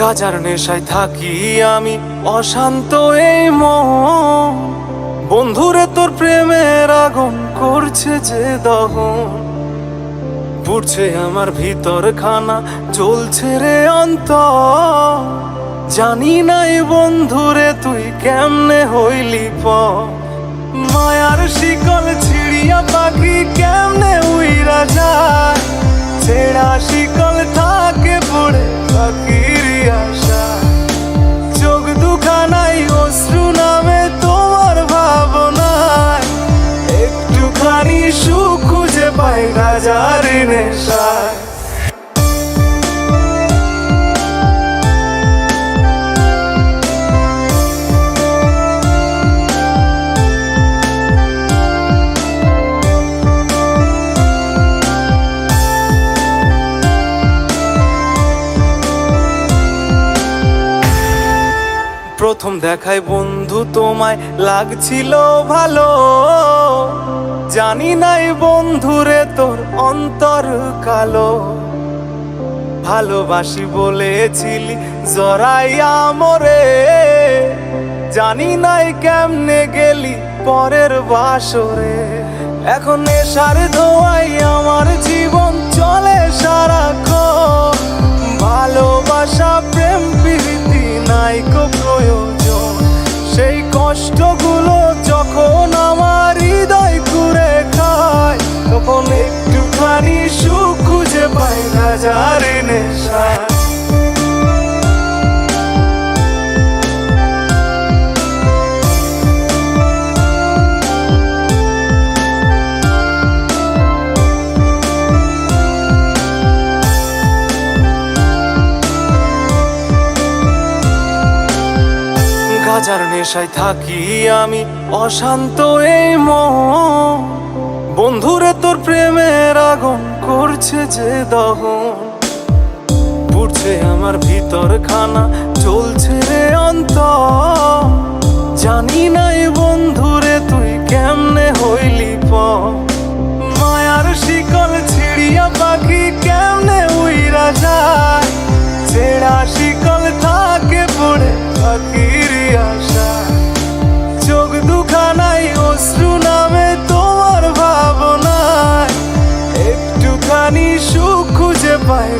গাজার নেশায় থাকি আমি, অশান্ত এই মন। বন্ধুরে, তোর প্রেমের আগুন করছে যে দহন। পুড়ছে আমার ভিতর খানা জ্বলছে রে অন্ত জানি নাই বন্ধুরে, তুই কেমনে হইলি প মায়ার শিকল ছিড়িয়া পাখি কেমনে উইরা যায়। ছেড়া শিকল থাকে পড়ে পাখির আশা। চোখ দুখানাই অশ্রু নামে তোমার ভাবনায়। একটুখানি সুখ খুঁজে পাই গাজার নেশায় প্রথম দেখায় বন্ধু তোমায় লাগছিল ভালো। জানি নাই বন্ধুরে তোর অন্তর কালো। ভালোবাসি বলেছিলি জরাইয়া মরে জানি নাই কেমনে গেলি পরের বাসরে। এখন নেশার ধোয়াই আমার জীবন চলে সারাক্ষণ। ভালোবাসা প্রেম প্রীতি নাই কো প্রয়োজন। সেই কষ্টগুলো যখন আমার হৃদয় ঘুরে খায়, তখন একটুখানি সুখ খুঁজে পাই না যার নেশায়। গাজার নেশায় থাকি আমি, অশান্ত এই মন। বন্ধুরে তোর প্রেমের আগুন করছে যে দহন। পুড়ছে আমার ভিতর খানা চলছে রে অন্ত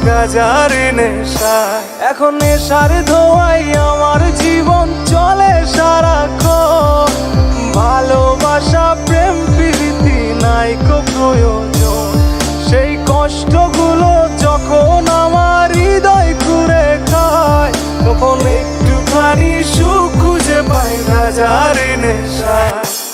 গাজার নেশায়। এখন নেশার ধোয়াই আমার জীবন চলে সারাক্ষণ। ভালোবাসা, প্রেম, প্রীতি নাই প্রয়োজন সেই কষ্টগুলো যখন আমার হৃদয় ঘুরে খায়, তখন একটুখানি সুখ খুঁজে পাই হাজার নেশায়।